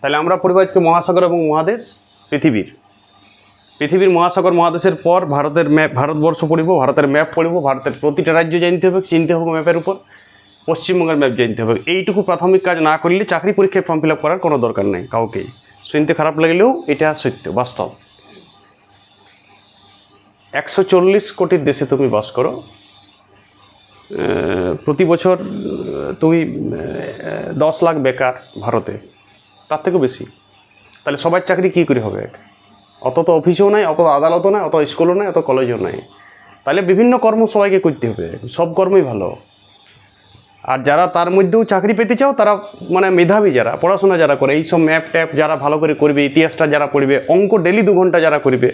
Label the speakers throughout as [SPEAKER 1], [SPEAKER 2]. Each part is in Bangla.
[SPEAKER 1] তাহলে আমরা পড়ব আজকে মহাসাগর এবং মহাদেশ পৃথিবীর। পৃথিবীর মহাসাগর, মহাদেশের পর ভারতের ম্যাপ, ভারতবর্ষ পড়িব, ভারতের ম্যাপ পড়িব, ভারতের প্রতিটা রাজ্য জানতে হবে, চিনতে হবে ম্যাপের উপর, পশ্চিমবঙ্গের ম্যাপ জানতে হবে। এইটুকু প্রাথমিক কাজ না করলে চাকরি পরীক্ষায় ফর্ম ফিল আপ করার কোনো দরকার নেই কাউকেই। শুনতে খারাপ লাগলেও এটা সত্য, বাস্তব। একশো চল্লিশ কোটির দেশে তুমি বাস করো। প্রতি বছর তুমি দশ লাখ বেকার ভারতে। তার থেকেও বেশি। তাহলে সবার চাকরি কী করে হবে? অত তো অফিসেও নাই, অত আদালতও নাই, অত স্কুলও নাই, অত কলেজও নাই। তাহলে বিভিন্ন কর্ম সবাইকে করতে হবে, সব কর্মই ভালো। আর যারা তার মধ্যেও চাকরি পেতে চাও, তারা মানে মেধাবী যারা, পড়াশোনা যারা করে, এই সব ম্যাপ ট্যাপ যারা ভালো করে করবে, ইতিহাসটা যারা পড়বে, অঙ্ক ডেলি দু ঘণ্টা যারা করবে,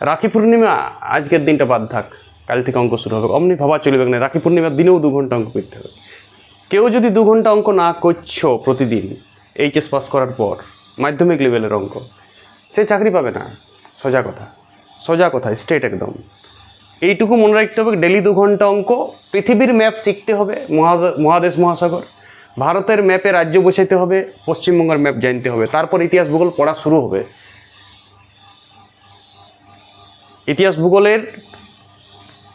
[SPEAKER 1] রাখি পূর্ণিমা, আজকের দিনটা বাদ থাক, কাল থেকে অঙ্ক শুরু হবে। অমনি ভাবা চলবে না, রাখি পূর্ণিমার দিনেও দু ঘণ্টা অঙ্ক করতে হবে। কেউ যদি দু ঘণ্টা অঙ্ক না করছ প্রতিদিন এইচএস পাস করার পর মাধ্যমিক লেভেলের অঙ্ক। সে চাকরি পাবে না। সোজা কথা। সোজা কথা স্ট্রেট একদম। এইটুকু মনে রাখতে হবে ডেলি দু ঘণ্টা অঙ্ক। পৃথিবীর ম্যাপ শিখতে হবে, মহাদ- মহাদেশ, মহাসাগর। ভারতের ম্যাপে রাজ্য বসাইতে হবে, পশ্চিমবঙ্গের ম্যাপ জানতে হবে। তারপর ইতিহাস ভূগোল পড়া শুরু হবে। ইতিহাস ভূগোলের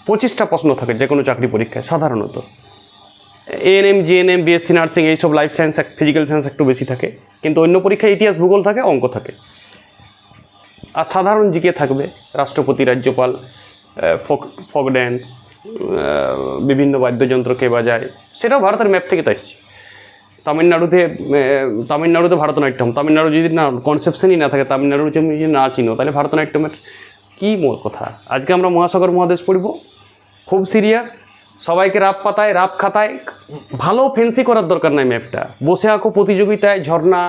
[SPEAKER 1] পঁচিশটা প্রশ্ন থাকে যে কোনো চাকরি পরীক্ষায়, সাধারণত। এএনএম জিএনএম বিএসসি নার্সিং এইসব লাইফ সায়েন্স ফিজিক্যাল সায়েন্স একটু বেশি থাকে। কিন্তু অন্য পরীক্ষায় ইতিহাস, ভূগোল থাকে, অঙ্ক থাকে। আর সাধারণ জিকে থাকবে, রাষ্ট্রপতি, রাজ্যপাল ফোক ফোক ড্যান্স বিভিন্ন বাদ্যযন্ত্র কে বাজায়, সেটাও ভারতের ম্যাপ থেকে তো এসছে। তামিলনাড়ুতে তামিলনাড়ুতে ভারতনাট্যম তামিলনাড়ু যদি না কনসেপশনই না থাকে, তামিলনাড়ু যদি না চিনো, তাহলে ভারতনাট্যমের কী কথা? আজকে আমরা মহাসাগর মহাদেশ পড়ব। খুব সিরিয়াস সবাইকে রাপ পাতায় রাপ খাতায়। ভালো ফেন্সি করার দরকার নাই ম্যাপটা বসে আঁকো প্রতিযোগিতায়, ঝর্ণা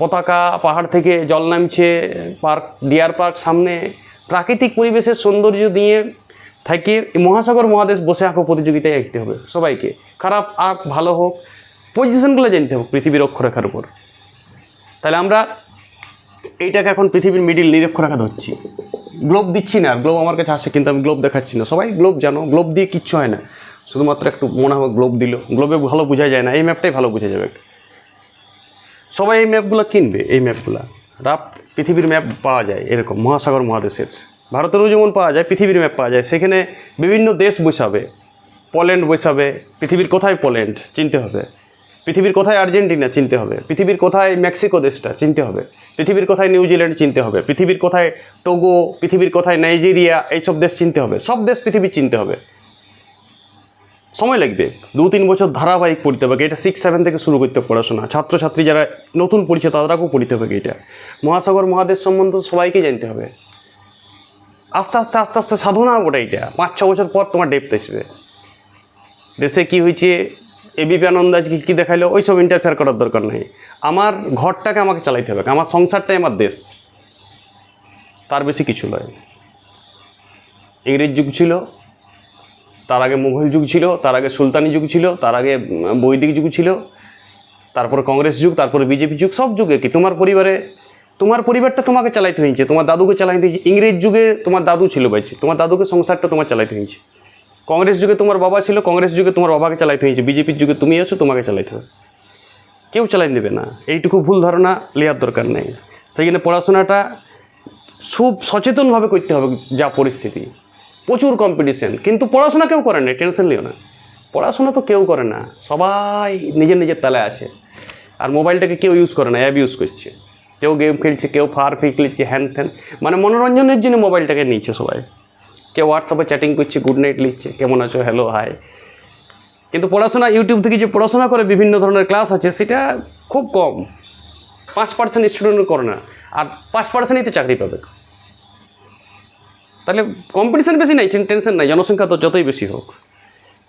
[SPEAKER 1] পতাকা, পাহাড় থেকে জল নামছে, পার্ক, ডিয়ার পার্ক সামনে। প্রাকৃতিক পরিবেশের সৌন্দর্য দিয়ে থেকে মহাসাগর মহাদেশ বসে আঁকো প্রতিযোগিতায় আঁকতে হবে সবাইকে। খারাপ আঁক, ভালো হোক পজিশনগুলো জানতে হবে পৃথিবীর অক্ষরেখার উপর। তাহলে আমরা এইটাকে এখন পৃথিবীর মিডিল নিরক্ষরেখা ধরছি। গ্লোব দিচ্ছি না গ্লোব আমার কাছে আসে কিন্তু আমি গ্লোব দেখাচ্ছি না। সবাই গ্লোব জানো গ্লোব দিয়ে কিচ্ছু হয় না। শুধুমাত্র একটু মনে হবে গ্লোব দিল। গ্লোবে ভালো বোঝা যায় না, এই ম্যাপটাই ভালো বোঝা যাবে। সবাই এই ম্যাপগুলো কিনবে, এই ম্যাপগুলো রাপ পৃথিবীর ম্যাপ পাওয়া যায়, এরকম মহাসাগর মহাদেশের। ভারতেরও যেমন পাওয়া যায়, পৃথিবীর ম্যাপ পাওয়া যায়। সেখানে বিভিন্ন দেশ বসাবে। পোল্যান্ড বসাবে, পৃথিবীর কোথায় পোল্যান্ড চিনতে হবে। পৃথিবীর কোথায় আর্জেন্টিনা চিনতে হবে, পৃথিবীর কোথায় মেক্সিকো দেশটা চিনতে হবে, পৃথিবীর কোথায় নিউজিল্যান্ড চিনতে হবে, পৃথিবীর কোথায় টোগো, পৃথিবীর কোথায় নাইজেরিয়া, এইসব দেশ চিনতে হবে, সব দেশ পৃথিবীর চিনতে হবে। সময় লাগবে দু তিন বছর ধারাবাহিক পড়তে হবে, এটা সিক্স সেভেন থেকে শুরু করতে হবে পড়াশোনা। ছাত্রছাত্রী যারা নতুন পড়ছে, তাদেরকেও পড়তে হবে এটা। মহাসাগর, মহাদেশ সম্বন্ধে সবাইকে জানতে হবে। আস্তে আস্তে আস্তে আস্তে সাধনা ওটা এটা। পাঁচ, ছ বছর পর তোমার ডেপথ আসবে। দেশে কি হয়েছে? এবিপি আনন্দ আজকে কী দেখাইলো? ওই সব ইন্টারফেয়ার করার দরকার নেই। আমার ঘরটাকে আমাকে চালাইতে হবে। আমার সংসারটাই আমার দেশ। তার বেশি কিছু নয়। ইংরেজ যুগ ছিল, তার আগে মুঘল যুগ ছিল, তার আগে সুলতানি যুগ ছিল, তার আগে বৈদিক যুগ ছিল, তারপরে কংগ্রেস যুগ, তারপরে বিজেপি যুগ, সব যুগে কি? তোমার পরিবারে, তোমার পরিবারটা তোমাকে চালাইতে হয়েছে, তোমার দাদুকে চালাইতে হয়েছে। ইংরেজ যুগে তোমার দাদু ছিল বাইছে তোমার দাদুকে সংসারটা তোমার চালাইতে হয়েছে। কংগ্রেস যুগে তোমার বাবা ছিল, কংগ্রেস যুগে তোমার বাবাকে চালাইতে হয়েছে বিজেপির যুগে তুমি আছো, তোমাকে চালাইতে হবে। কেউ চালাই দেবে না, এইটুকু ভুল ধারণা নেওয়ার দরকার নেই। সেইখানে পড়াশোনাটা খুব সচেতনভাবে করতে হবে যা পরিস্থিতি। প্রচুর কম্পিটিশন কিন্তু পড়াশোনা কেউ করে না টেনশন নিও না। পড়াশোনা তো কেউ করে না, সবাই নিজের নিজের তালে আছে। আর মোবাইলটাকে কেউ ইউজ করে না অ্যাপ ইউজ করছে। কেউ গেম খেলছে, কেউ ফার ফি খেলছে হ্যান ত্যান মানে মনোরঞ্জনের জন্য মোবাইলটাকে নিচ্ছে সবাই। কেউ হোয়াটসঅ্যাপে চ্যাটিং করছে গুড নাইট লিখছে, কেমন আছো হ্যালো হাই কিন্তু পড়াশোনা ইউটিউব থেকে যে পড়াশোনা করে বিভিন্ন ধরনের ক্লাস আছে, সেটা খুব কম। পাঁচ পার্সেন্ট স্টুডেন্ট করে না, আর পাঁচ পার্সেন্টই তো চাকরি পাবে। তাহলে কম্পিটিশন বেশি নাই টেনশন নাই, জনসংখ্যা তো যতই বেশি হোক।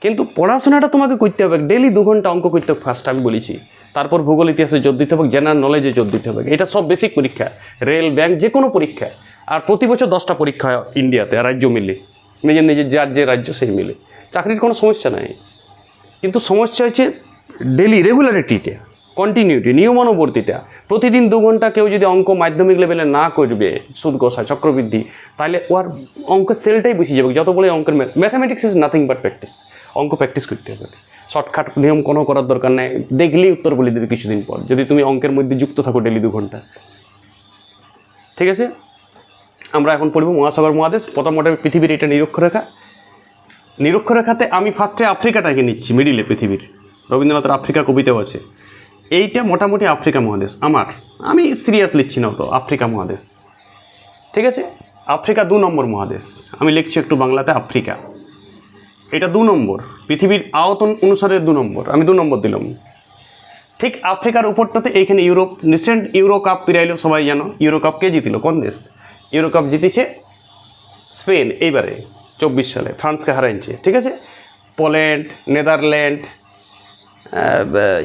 [SPEAKER 1] কিন্তু পড়াশোনাটা তোমাকে করতে হবে ডেলি দু ঘণ্টা অঙ্ক করতে হবে ফার্স্ট আমি বলেছি। তারপর ভূগোল, ইতিহাসে জোর দিতে হবে জেনারেল নলেজে জোর দিতে হবে। এটা সব বেসিক পরীক্ষা। রেল ব্যাংক যে কোনো পরীক্ষা। আর প্রতি বছর দশটা পরীক্ষা হয় ইন্ডিয়াতে রাজ্য মিলে। নিজের নিজের যার যে রাজ্য, সেই মিলে। চাকরির কোনো সমস্যা নাই। কিন্তু সমস্যা হচ্ছে ডেলি রেগুলারিটিটা কন্টিনিউটি নিয়মানুবর্তিতা। প্রতিদিন দু ঘণ্টা কেউ যদি অঙ্ক মাধ্যমিক লেভেলে না করবে, সুদ কষা চক্রবৃদ্ধি, তাহলে ওর অঙ্কের সেলটাই বেশি যাবে। যত বলে অঙ্কের mathematics is nothing but practice অঙ্ক প্র্যাকটিস করতে হবে। শর্টকাট নিয়ম কোনো করার দরকার নেই। দেখলেই উত্তর বলে দেবে কিছুদিন পর। যদি তুমি অঙ্কের মধ্যে যুক্ত থাকো ডেলি দু ঘণ্টা। ঠিক আছে? আমরা এখন পড়ব মহাসাগর মহাদেশ প্রথমটা পৃথিবীর এটা নিরক্ষরেখা। নিরক্ষরেখাতে আমি ফার্স্টে আফ্রিকাটাকে নিচ্ছি মিডিলে পৃথিবীর। রবীন্দ্রনাথের আফ্রিকা কবিতাও আছে। এইটা মোটামুটি আফ্রিকা মহাদেশ। আমার, আমি সিরিয়াস লিখছি না তো আফ্রিকা মহাদেশ। ঠিক আছে? আফ্রিকা দু নম্বর মহাদেশ। আমি লিখছি একটু বাংলাতে আফ্রিকা। এটা দু নম্বর। পৃথিবীর আয়তন অনুসারে দু নম্বর। আমি দু নম্বর দিলাম। ঠিক আফ্রিকার উপরটাতে এইখানে Europe recent Euro cup Pirlo, সবাই জানো ইউরো কাপ কে জিতিল? কোন দেশ? ইউরো কাপ জিতেছে স্পেন এইবারে চব্বিশ সালে, ফ্রান্সকে হারাইছে ঠিক আছে? পোল্যান্ড, নেদারল্যান্ড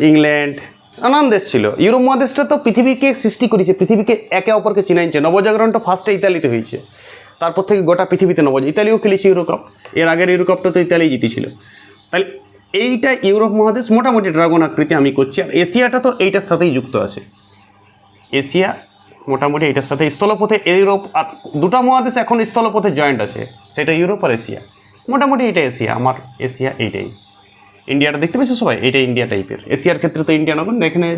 [SPEAKER 1] ইংল্যান্ড, নানান দেশ ছিল। ইউরোপ মহাদেশটা তো পৃথিবীকে সৃষ্টি করেছে, পৃথিবীকে একে অপরকে চিনাইছে নবজাগরণটা ফার্স্টে ইতালিতে হয়েছে। তারপর থেকে গোটা পৃথিবীতে নবজ ইতালিও খেলেছে ইউরো কাপ এর আগের ইউরো কাপটা তো ইতালি জিতেছিল। তাহলে এইটা ইউরোপ মহাদেশ, মোটামুটি ড্রাগন আকৃতি আমি করছি। আর এশিয়াটা তো এইটার সাথেই যুক্ত আছে। এশিয়া মোটামুটি এটার সাথে স্থলপথে ইউরোপ, আর দুটা মহাদেশ এখন স্থলপথে জয়েন্ট আছে, সেটা ইউরোপ আর এশিয়া। মোটামুটি এটা এশিয়া, আমার এশিয়া এইটাই। ইন্ডিয়াটা দেখতে পেয়েছ সবাই? এটা ইন্ডিয়া টাইপের এশিয়ার ক্ষেত্রে তো ইন্ডিয়া নগর এখানে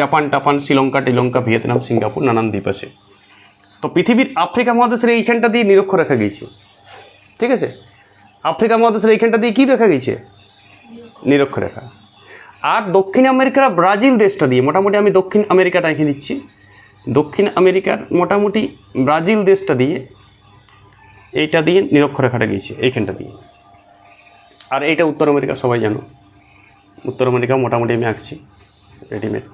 [SPEAKER 1] জাপান, টাপান, শ্রীলঙ্কা, টিলঙ্কা, ভিয়েতনাম, সিঙ্গাপুর, নানান দ্বীপ আছে। তো পৃথিবীর আফ্রিকা মহাদেশের এইখানটা দিয়ে নিরক্ষ রাখা গিয়েছে। ঠিক আছে? আফ্রিকা মহাদেশের এইখানটা দিয়ে কী রেখা গিয়েছে? নিরক্ষরেখা আর দক্ষিণ আমেরিকার ব্রাজিল দেশটা দিয়ে, মোটামুটি আমি দক্ষিণ আমেরিকাটা এঁকে দিচ্ছি দক্ষিণ আমেরিকার মোটামুটি ব্রাজিল দেশটা দিয়ে এইটা দিয়ে নিরক্ষরেখাটা গিয়েছে, এইখানটা দিয়ে। আর এইটা উত্তর আমেরিকা, সবাই জানো। উত্তর আমেরিকা মোটামুটি আমি আঁকছি রেডিমেড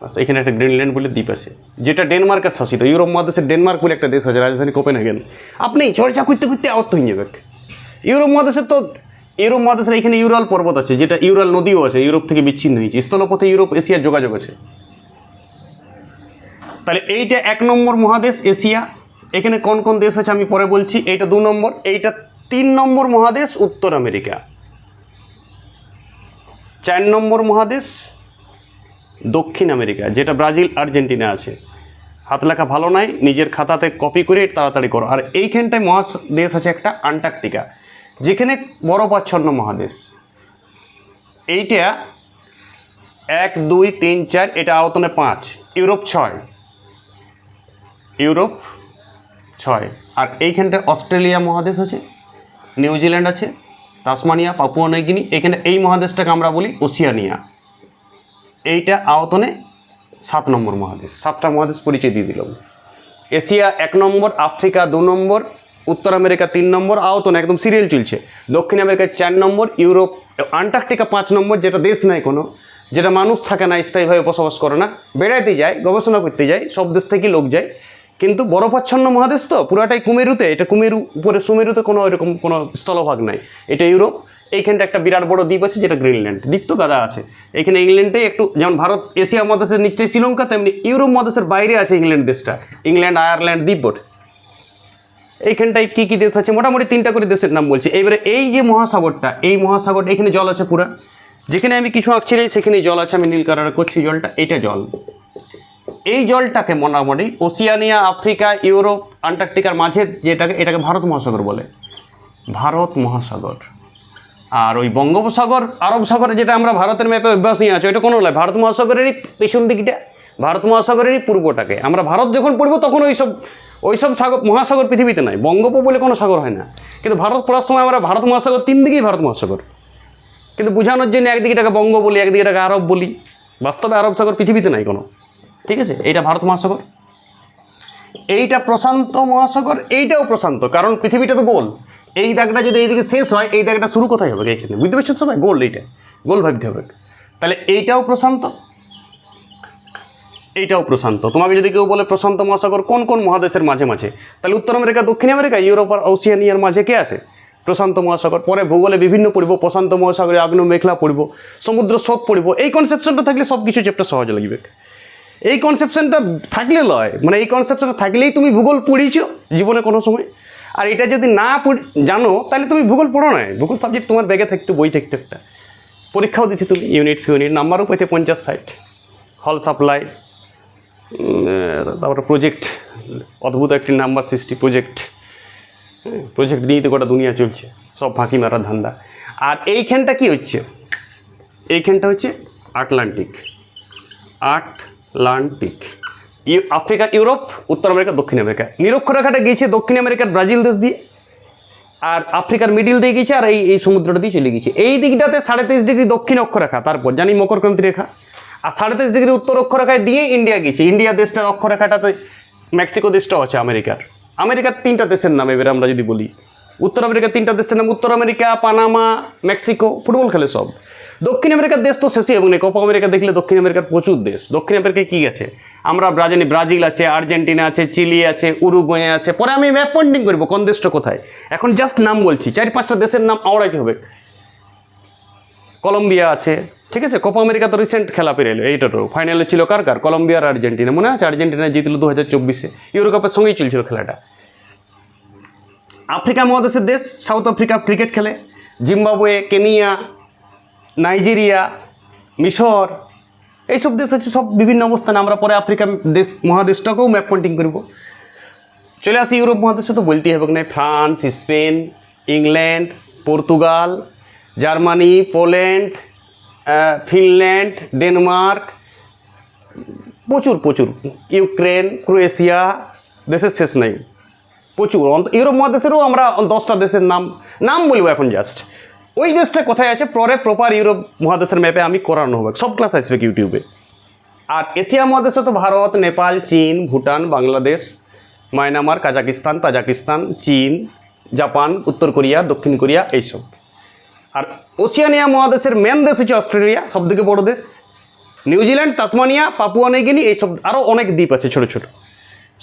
[SPEAKER 1] বাস, এখানে একটা গ্রিনল্যান্ড বলে দ্বীপ আছে, যেটা ডেনমার্কের শাসিত। ইউরোপ মহাদেশের ডেনমার্ক বলে একটা দেশ আছে, রাজধানী কোপেন কোপেনহেগেন। আপনি চর্চা করতে করতে আওয়াত হয়ে যাবে। ইউরোপ মহাদেশের তো, ইউরোপ মহাদেশের এখানে ইউরাল পর্বত আছে, যেটা ইউরাল নদীও আছে, ইউরোপ থেকে বিচ্ছিন্ন হয়েছে। স্থলপথে ইউরোপ, এশিয়ার যোগাযোগ আছে। তাহলে এইটা এক নম্বর মহাদেশ, এশিয়া। এখানে কোন কোন দেশ আছে আমি পরে বলছি। এইটা দু নম্বর, এইটা তিন নম্বর মহাদেশ, উত্তর আমেরিকা। চার নম্বর মহাদেশ, দক্ষিণ আমেরিকা, যেটা ব্রাজিল, আর্জেন্টিনা আছে। হাত লেখা ভালো নাই, নিজের খাতাতে কপি করে তাড়াতাড়ি করো। আর এইখানটায় মহাদেশ আছে একটা, আন্টার্কটিকা, যেখানে বরফাচ্ছন্ন মহাদেশ। এইটা এক, দুই, তিন, চার, এটা আয়তনে পাঁচ, ইউরোপ ছয়। ইউরোপ, ছয়। আর এইখানটায় অস্ট্রেলিয়া মহাদেশ আছে, নিউজিল্যান্ড আছে, তাসমানিয়া, পাপুয়া নৈগিনি এখানে এই মহাদেশটাকে আমরা বলি ওসিয়ানিয়া। এইটা আয়তনে সাত নম্বর মহাদেশ, সাতটা মহাদেশ পরিচয় দিয়ে দিলাম। এশিয়া এক নম্বর, আফ্রিকা দু নম্বর, উত্তর আমেরিকা তিন নম্বর আয়তন একদম সিরিয়াল চলছে। দক্ষিণ আমেরিকা চার নম্বর, ইউরোপ, আন্টার্কটিকা পাঁচ নম্বর, যেটা দেশ নাই কোনো, যেটা মানুষ থাকে না, স্থায়ীভাবে বসবাস করে না। বেড়াইতে যায়, গবেষণা করতে যায়, সব দেশ থেকে লোক যায়। কিন্তু বরফাচ্ছন্ন মহাদেশ তো, পুরাটাই কুমেরুতে, এটা কুমেরু, উপরে সুমেরুতে কোনো এরকম কোনো স্থলভাগ নাই। এটা ইউরোপ এইখানটা একটা বিরাট বড় দ্বীপ আছে যেটা গ্রিনল্যান্ড, দ্বীপ তো গাদা আছে। এখানে ইংল্যান্ডে একটু, যেমন ভারত, এশিয়া মহাদেশের নিচটাই শ্রীলঙ্কা, তেমনি ইউরোপ মহাদেশের বাইরে আছে ইংল্যান্ড দেশটা। ইংল্যান্ড, আয়ারল্যান্ড, দ্বীপ বোট। এইখানটায় কী কী দেশ আছে? মোটামুটি তিনটা করে দেশের নাম বলছি। এবারে এই যে মহাসাগরটা, এই মহাসাগর, এখানে জল আছে পুরা। যেখানে আমি কিছু আঁকছি সেখানে জল আছে, আমি নীল কালার করছি জলটা, এটা জল। এই জলটাকে মোটামুটি ওসিয়ানিয়া, আফ্রিকা, ইউরোপ, আন্টার্কটিকার মাঝে যেটাকে, এটাকে ভারত মহাসাগর বলে। ভারত মহাসাগর। আর ওই বঙ্গোপসাগর, আরব সাগরে যেটা আমরা ভারতের ম্যাপে অভ্যাস নিয়ে আছে, ওইটা কোনো নয়। ভারত মহাসাগরেরই পেছন দিকটা, ভারত মহাসাগরেরই পূর্বটাকে। আমরা ভারত যখন পড়ব তখন ওইসব ওইসব সাগর, মহাসাগর পৃথিবীতে নাই। বঙ্গোপ বলে কোনো সাগর হয় না। কিন্তু ভারত পড়ার সময় আমরা ভারত মহাসাগর, তিন দিকেই ভারত মহাসাগর। কিন্তু বোঝানোর জন্য একদিকে এটাকে বঙ্গ বলি, একদিকে এটাকে আরব বলি। বাস্তবে আরব সাগর পৃথিবীতে নাই কোনো। ঠিক আছে? এইটা ভারত মহাসাগর। এইটা প্রশান্ত মহাসাগর, এইটাও প্রশান্ত, কারণ পৃথিবীটা তো গোল। এই দাগটা যদি এইদিকে শেষ হয়, এই দাগটা শুরু কোথায় হবে এইখানে? বুঝতে পারছ সবাই? গোল এইটা। গোল ভাবতে হবে। তাহলে এইটাও প্রশান্ত এইটাও প্রশান্ত। তোমাকে যদি কেউ বলে প্রশান্ত মহাসাগর কোন কোন মহাদেশের মাঝে মাঝে, তাহলে উত্তর আমেরিকা, দক্ষিণ আমেরিকা, ইউরোপ আর ওসিয়ানিয়ার মাঝে কে আছে? প্রশান্ত মহাসাগর। পরে ভূগোলে বিভিন্ন পড়ব, প্রশান্ত মহাসাগরে আগ্নেয় মেঘলা পড়ব, সমুদ্র স্রোত পড়ব। এই কনসেপশনটা থাকলে সব কিছু চ্যাপ্টার সহজ লাগবে এই কনসেপশনটা থাকলে লয়। মানে এই কনসেপশনটা থাকলেই তুমি ভূগোল পড়িয়েছো জীবনে কোনো সময়। আর এটা যদি না জানো, তাহলে তুমি ভূগোল পড়ো না। ভূগোল সাবজেক্ট তোমার ব্যাগে থাকতো, বই থাকতো একটা। পরীক্ষাও দিতে তুমি ইউনিট ফিউনিট নাম্বারও পেতে পঞ্চাশ ষাট। হল সাপ্লাই তারপরে প্রজেক্ট অদ্ভুত একটি নাম্বার সৃষ্টি প্রজেক্ট প্রজেক্ট নিয়েই তো গোটা দুনিয়া চলছে। সব ফাঁকি মারার ধান্দা। আর এইখানটা কি হচ্ছে? এইখানটা হচ্ছে আটলান্টিক আটলান্টিক। আফ্রিকা, ইউরোপ, উত্তর আমেরিকা, দক্ষিণ আমেরিকা। নিরক্ষরেখাটা গিয়েছে দক্ষিণ আমেরিকার ব্রাজিল দেশ দিয়ে, আর আফ্রিকার মিডিল দিয়ে গেছে আর এই এই সমুদ্রটা দিয়ে চলে গেছে এই দিকটাতে সাড়ে তেইশ ডিগ্রি দক্ষিণ অক্ষরেখা, তারপর জানি মকরক্রান্তি রেখা। আর সাড়ে তেইশ ডিগ্রি উত্তর অক্ষরেখায় দিয়ে ইন্ডিয়া গেছে ইন্ডিয়া দেশটার অক্ষরেখাটাতে মেক্সিকো দেশটাও আছে, আমেরিকার। আমেরিকার তিনটা দেশের নাম এবারে আমরা যদি বলি, উত্তর আমেরিকার তিনটা দেশের নাম, উত্তর আমেরিকা, পানামা, মেক্সিকো, ফুটবল খেলে সব। দক্ষিণ আমেরিকার দেশ তো শেষই এবং কোপা আমেরিকা দেখলে দক্ষিণ আমেরিকার প্রচুর দেশ। দক্ষিণ আমেরিকায় কী আছে? আমরা ব্রাজিল ব্রাজিল আছে, আর্জেন্টিনা আছে, চিলি আছে, উরুগুয়ে আছে। পরে আমি ম্যাপ পয়েন্টিং করব, কোন দেশটা কোথায়? এখন জাস্ট নাম বলছি। চার পাঁচটা দেশের নাম আওড়াইতে হবে? কলম্বিয়া আছে। ঠিক আছে? কোপা আমেরিকা তো রিসেন্ট খেলা পেরে এলো এইটারও ফাইনালে ছিল কার কার? কলম্বিয়া আর আর্জেন্টিনা। মনে আছে? আর্জেন্টিনা জিতলো দু হাজার চব্বিশে ইউরোকাপের সঙ্গেই চলছিল খেলাটা। আফ্রিকা মহাদেশের দেশ সাউথ আফ্রিকা ক্রিকেট খেলে। জিম্বাবুয়ে কেনিয়া নাইজেরিয়া, মিশর, এইসব দেশ হচ্ছে সব বিভিন্ন অবস্থানে আমরা পরে আফ্রিকা দেশ, মহাদেশটাকেও ম্যাপ পয়েন্টিং করব। চলে আসি ইউরোপ মহাদেশে তো বলতেই হবে না, France, Spain, England, Portugal, Germany, Poland Finland, Denmark, প্রচুর প্রচুর, ইউক্রেন, ক্রোয়েশিয়া, দেশের শেষ নাই, প্রচুর ইউরোপ মহাদেশেরও আমরা দশটা দেশের নাম নাম বলব এখন জাস্ট ওই দেশটা কোথায় আছে? পরে প্রপার ইউরোপ মহাদেশের ম্যাপে আমি করানো হবে। সব ক্লাস আসবে ইউটিউবে আর এশিয়া মহাদেশে তো ভারত, নেপাল, চীন, Bhutan, Bangladesh, Myanmar, Kazakhstan, Tajikistan, চীন, জাপান, উত্তর কোরিয়া, দক্ষিণ কোরিয়া এইসব। আর ওসিয়ানিয়া মহাদেশের মেন দেশ হচ্ছে অস্ট্রেলিয়া, সবথেকে বড় দেশ। নিউজিল্যান্ড, তাসমানিয়া, পাপুয়া নিউগিনি এইসব আরও অনেক দ্বীপ আছে ছোটো ছোটো।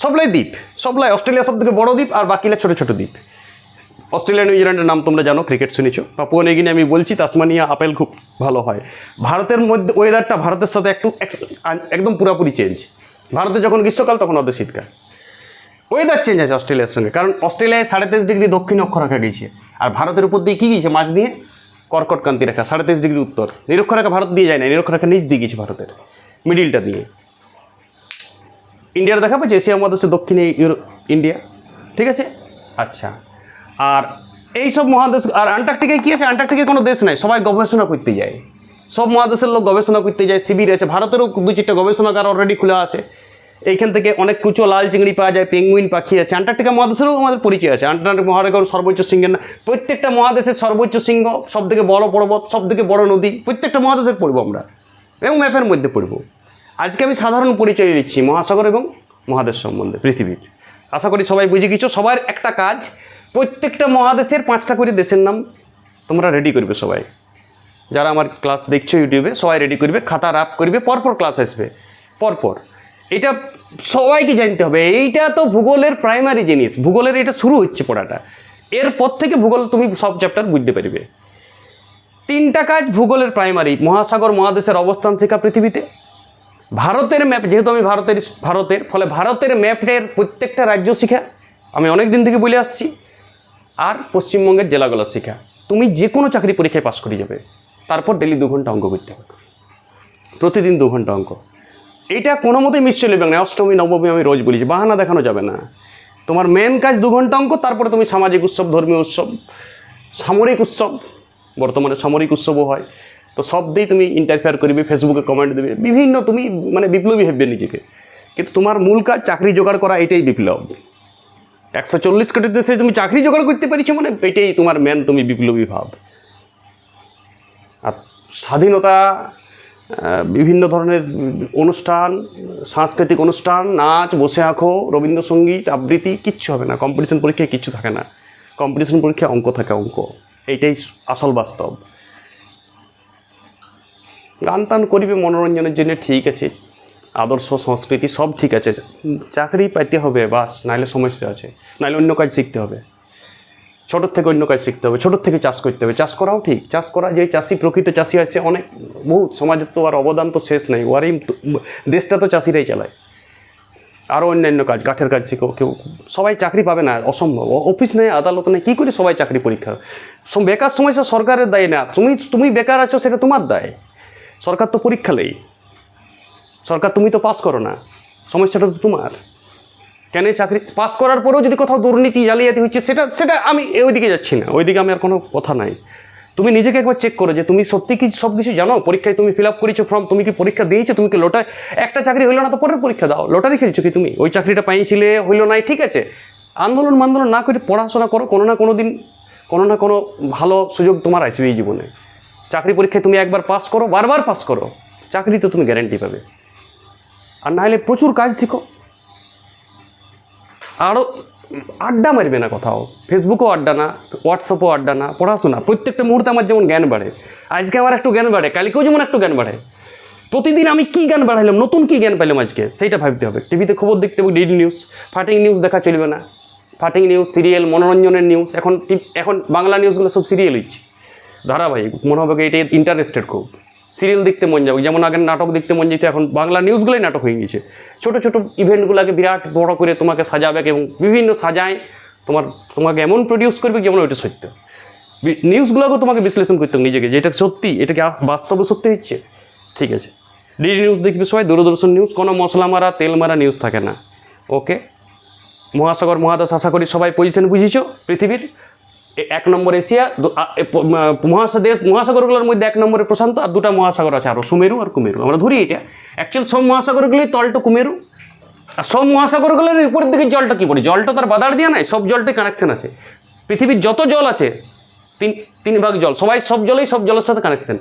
[SPEAKER 1] সবলাই দ্বীপ। সবলাই অস্ট্রেলিয়া সব থেকে বড় দ্বীপ, আর বাকিলা ছোটো ছোটো দ্বীপ। অস্ট্রেলিয়া নিউজিল্যান্ডের নাম তোমরা জানো ক্রিকেট শুনেছো। পাপুয়া নিউগিনি আমি বলছি, তাসমানিয়া আপেল খুব ভালো হয়। ভারতের মধ্যে ওয়েদারটা ভারতের সাথে একটু এক- একদম পুরোপুরি চেঞ্জ ভারতে যখন গ্রীষ্মকাল, তখন ওদের শীতকাল। ওয়েদার চেঞ্জ আছে অস্ট্রেলিয়ার সঙ্গে, কারণ অস্ট্রেলিয়ায় সাড়ে তেইশ ডিগ্রি দক্ষিণ অক্ষরেখা গেছে আর ভারতের উপর দিয়ে কী গিয়েছে? মাঝ দিয়ে কর্কট কান্তি রেখা, সাড়ে তেইশ ডিগ্রি উত্তর। নিরক্ষরেখা ভারত দিয়ে যায় না নিরক্ষরেখা নিচ দিয়ে গেছে ভারতের মিডিলটা দিয়ে। ইন্ডিয়ার দেখা পাচ্ছে এশিয়া মহাদেশে দক্ষিণে ইউরো ইন্ডিয়া ঠিক আছে? আচ্ছা। আর এই সব মহাদেশ, আর আন্টার্কটিকায় কী আছে? আন্টার্কটিকায় কোনো দেশ নাই, সবাই গবেষণা করতে যায়। সব মহাদেশের লোক গবেষণা করতে যায়, শিবির আছে, ভারতেরও দু চারটা গবেষণাগার অলরেডি খোলা আছে। এইখান থেকে অনেক কুচো লাল চিংড়ি পাওয়া যায়, পেঙ্গুইন পাখি আছে। আন্টার্কটিকা মহাদেশেরও আমাদের পরিচয় আছে। আন্টার্কটিক মহাসাগর সর্বোচ্চ সিংহের না প্রত্যেকটা মহাদেশের সর্বোচ্চ সিংহ সব থেকে বড় পর্বত সব থেকে বড় নদী, প্রত্যেকটা মহাদেশের পড়ব আমরা। এবং ম্যাপের মধ্যে পড়ব। আজকে আমি সাধারণ পরিচয় দিচ্ছি মহাসাগর এবং মহাদেশ সম্বন্ধে, পৃথিবীর। আশা করি সবাই বুঝে গেছো, সবার একটা কাজ প্রত্যেকটা মহাদেশের পাঁচটা করে দেশের নাম তোমরা রেডি করবে সবাই। যারা আমার ক্লাস দেখছ ইউটিউবে সবাই রেডি করবে, খাতা রাপ করবে, পরপর ক্লাস আসবে। পরপর। এটা সবাইকে জানতে হবে। এইটা তো ভূগোলের প্রাইমারি জিনিস। ভূগোলের এটা শুরু হচ্ছে পড়াটা। এরপর থেকে ভূগোল তুমি সব চ্যাপ্টার বুঝতে পারবে। তিনটা কাজ ভূগোলের প্রাইমারি মহাসাগর, মহাদেশের অবস্থান শেখা পৃথিবীতে। ভারতের ম্যাপ যেহেতু আমি ভারতের ভারতের, ফলে ভারতের ম্যাপের প্রত্যেকটা রাজ্য শিখা। আমি অনেক দিন থেকে বলে আসছি। আর পশ্চিমবঙ্গের জেলাগুলো শেখা তুমি যে কোনো চাকরি পরীক্ষায় পাস করে যাবে। তারপর ডেলি দু ঘণ্টা অঙ্ক করতে হবে। প্রতিদিন দু ঘণ্টা অঙ্ক। এটা কোনো মতেই মিস চলবে না। অষ্টমী, নবমী আমি রোজ বলি, বাহানা দেখানো যাবে না। তোমার মেন কাজ দু ঘণ্টা অঙ্ক, তারপরে তুমি সামাজিক উৎসব, ধর্মীয় উৎসব, সামরিক উৎসব, বর্তমানে সামরিক উৎসবও হয়। তো সব দিয়েই তুমি ইন্টারফেয়ার করবে ফেসবুকে কমেন্ট দেবে। বিভিন্ন তুমি মানে বিপ্লবী ভাববে নিজেকে। কিন্তু তোমার মূল কাজ চাকরি জোগাড় করা, এটাই বিপ্লব। একশো চল্লিশ কোটি দেশে তুমি চাকরি জোগাড় করতে পারিছো মানে এটাই তোমার মেন তুমি বিপ্লবী ভাব। আর স্বাধীনতা বিভিন্ন ধরনের অনুষ্ঠান, সাংস্কৃতিক অনুষ্ঠান, নাচ, বসে আঁকো, রবীন্দ্রসঙ্গীত, আবৃত্তি, কিচ্ছু হবে না। কম্পিটিশন পরীক্ষায় কিচ্ছু থাকে না। কম্পিটিশন পরীক্ষায় অঙ্ক থাকে অঙ্ক। এইটাই আসল বাস্তব। গান টান করিবে মনোরঞ্জনের জন্য ঠিক আছে। আদর্শ, সংস্কৃতি সব ঠিক আছে। চাকরি পাইতে হবে বাস নাহলে সমস্যা আছে। নাহলে অন্য কাজ শিখতে হবে। ছোটোর থেকে অন্য কাজ শিখতে হবে, ছোটোর থেকে চাষ করতে হবে। চাষ করাও ঠিক, চাষ করা যে চাষি, প্রকৃত চাষি আছে, অনেক বহু সমাজের তো আর অবদান তো শেষ নেই। ওয়ারই দেশটা তো চাষিরাই চালায়। আরও অন্যান্য কাজ, কাঠের কাজ শিখো, কেউ সবাই চাকরি পাবে না, অসম্ভব। অফিস নেই, আদালত নেই, কী করে সবাই চাকরি পরীক্ষা? বেকার সমস্যা সরকারের দায় না। তুমি তুমি বেকার আছো, সেটা তোমার দায়। সরকার তো পরীক্ষা নেই। সরকার, তুমি তো পাস করো না। সমস্যাটা তো তোমার। কেন চাকরি পাস করার পরেও যদি কোথাও দুর্নীতি জালিয়াতি হচ্ছে, সেটা সেটা আমি ওইদিকে যাচ্ছি না। ওইদিকে আমি আর কোনো কথা নাই। তুমি নিজেকে একবার চেক করো যে তুমি সত্যি কি সব কিছু জানো? পরীক্ষায় তুমি ফিল আপ করেছ ফর্ম তুমি কি পরীক্ষা দিয়েছ? তুমি কি লোটা একটা চাকরি হইল না তো পরের পরীক্ষা দাও। লটারি খেলছো কি তুমি? ওই চাকরিটা পাইছিলে, হইল নাই, ঠিক আছে। আন্দোলন মান্দোলন না করে পড়াশোনা করো, কোনো না কোনো দিন, কোনো না কোনো ভালো সুযোগ তোমার আসবে এই জীবনে। চাকরি পরীক্ষায় তুমি একবার পাস করো, বারবার পাস করো। চাকরি তো তুমি গ্যারেন্টি পাবে। আর না হলে প্রচুর কাজ শিখো। আরও আড্ডা মারবে না কোথাও। ফেসবুকও আড্ডা না হোয়াটসঅ্যাপও আড্ডা না, পড়াশোনা। প্রত্যেকটা মুহূর্তে আমার যেমন জ্ঞান বাড়ে। আজকে আমার একটু জ্ঞান বাড়ে, কালকেও যেমন একটু জ্ঞান বাড়ে। প্রতিদিন আমি কী জ্ঞান বাড়াইলাম, নতুন কী জ্ঞান পাইলাম আজকে, সেইটা ভাবতে হবে। টিভিতে খবর দেখতে হবে ডিডি নিউজ ফাটিং নিউজ দেখা চলবে না। ফাটিং নিউজ সিরিয়াল মনোরঞ্জনের নিউজ এখন এখন বাংলা নিউজগুলো সব সিরিয়াল হচ্ছে ধারাবাহিক, মনে হবে এটা ইন্টারেস্টেড খুব। সিরিয়াল দেখতে মন যাবে। যেমন আগে নাটক দেখতে মন যেত, এখন বাংলা নিউজগুলোই নাটক হয়ে গেছে ছোটো ছোটো ইভেন্টগুলোকে বিরাট বড় করে তোমাকে সাজাবে এবং বিভিন্ন সাজায় তোমার, তোমাকে এমন প্রডিউস করবে যেমন ওইটা সত্য। বি- নিউজগুলোকে তোমাকে বিশ্লেষণ করতে হবে নিজেকে, যে এটা সত্যি, এটা কি বাস্তবে সত্যি হচ্ছে? ঠিক আছে। ডিডি নিউজ দেখবে সবাই, দূরদর্শন নিউজ কোনো মশলা মারা, তেল মারা নিউজ থাকে না। ওকে মহাসাগর মহাদেশ আশা করি সবাই পজিশন বুঝিছো, পৃথিবীর। এক নম্বর এশিয়া, দু- আ- এ, প- মা- মহাদেশ মহাসাগরগুলোর মধ্যে এক নম্বরে প্রশান্ত আর দুটা মহাসাগর আছে আরও সুমেরু আর কুমেরু। আমরা ধরি এটা। অ্যাকচুয়াল সব মহাসাগরগুলোই তলটা কুমেরু। আর সব মহাসাগরগুলোর উপরের দিকে জলটা কী পড়ে? জলটা তার বাদার দিয়ে নাই, সব জলটাই কানেকশন আছে। পৃথিবীর যত জল আছে, তিন তিন ভাগ জল, সবাই সব জলেই সব জলের সাথে কানেকশন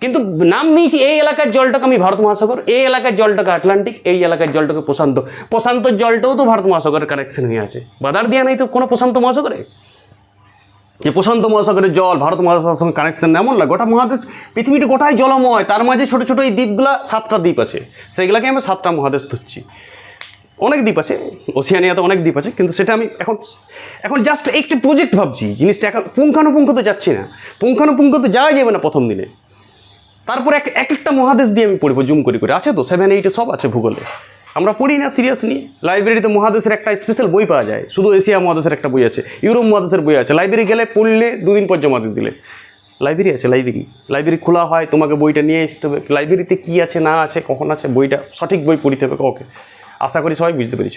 [SPEAKER 1] কিন্তু নাম দিয়েছি, এই এলাকার জলটাকে আমি ভারত মহাসাগর, এই এলাকার জলটাকে আটলান্টিক, এই এলাকার জলটাকে প্রশান্ত। প্রশান্ত জলটাও তো ভারত মহাসাগরের কানেকশন হয়ে আছে। বাদার দিয়া নাই তো কোনো প্রশান্ত মহাসাগরে? যে প্রশান্ত মহাসাগরের জল, ভারত মহাসাগরের সঙ্গে কানেকশন এমন না। গোটা মহাদেশ, পৃথিবীটা গোটাই জলময়। তার মাঝে ছোটো ছোটো এই দ্বীপগুলা, সাতটা দ্বীপ আছে। সেইগুলাকে আমরা সাতটা মহাদেশ ধরছি। অনেক দ্বীপ আছে, ওসিয়ানিয়াতে অনেক দ্বীপ আছে, কিন্তু সেটা আমি এখন এখন জাস্ট একটি প্রজেক্ট ভাবছি। জিনিসটা এখন পুঙ্খানুপুঙ্খ তো যাচ্ছি না। পুঙ্খানুপুঙ্খ তো যাওয়া যাবে না প্রথম দিনে। তারপর এক একটা মহাদেশ দিয়ে আমি পড়ব জুম করি করে। আছে তো? সেভেন এইটে সব আছে ভূগোলে। আমরা পড়ি না সিরিয়াস নিয়ে। লাইব্রেরিতে মহাদেশের একটা স্পেশাল বই পাওয়া যায়। শুধু এশিয়া মহাদেশের একটা বই আছে। ইউরোপ মহাদেশের বই আছে। লাইব্রেরি গেলে পড়লে দুদিন পর জমা দিয়ে দিলে। লাইব্রেরি আছে লাইব্রেরি লাইব্রেরি খোলা হয়, তোমাকে বইটা নিয়ে আসতে হবে। লাইব্রেরিতে কী আছে, না আছে, কখন আছে, বইটা সঠিক বই পড়িতে হবে। ওকে আশা করি সবাই বুঝতে পেরেছ।